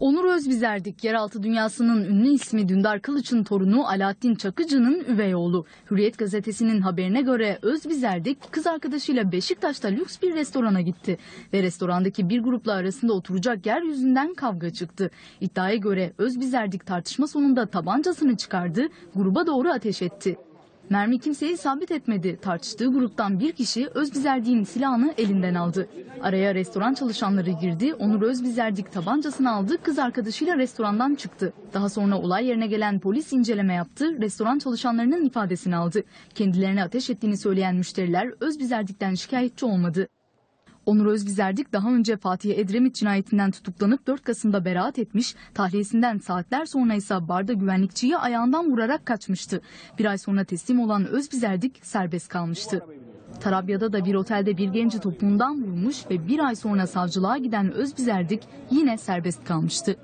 Onur Özbizerdik, yeraltı dünyasının ünlü ismi Dündar Kılıç'ın torunu Alaaddin Çakıcı'nın üvey oğlu. Hürriyet gazetesinin haberine göre Özbizerdik kız arkadaşıyla Beşiktaş'ta lüks bir restorana gitti. Ve restorandaki bir grupla arasında oturacak yer yüzünden kavga çıktı. İddiaya göre Özbizerdik tartışma sonunda tabancasını çıkardı, gruba doğru ateş etti. Mermi kimseyi sabit etmedi. Tartıştığı gruptan bir kişi Özbizerdik'in silahını elinden aldı. Araya restoran çalışanları girdi. Onur Özbizerdik tabancasını aldı. Kız arkadaşıyla restorandan çıktı. Daha sonra olay yerine gelen polis inceleme yaptı. Restoran çalışanlarının ifadesini aldı. Kendilerine ateş ettiğini söyleyen müşteriler Özbizerdik'ten şikayetçi olmadı. Onur Özbizerdik daha önce Fatih Edremit cinayetinden tutuklanıp 4 Kasım'da beraat etmiş, tahliyesinden saatler sonra ise barda güvenlikçiyi ayağından vurarak kaçmıştı. Bir ay sonra teslim olan Özbizerdik serbest kalmıştı. Tarabya'da da bir otelde bir genci topuğundan vurmuş ve bir ay sonra savcılığa giden Özbizerdik yine serbest kalmıştı.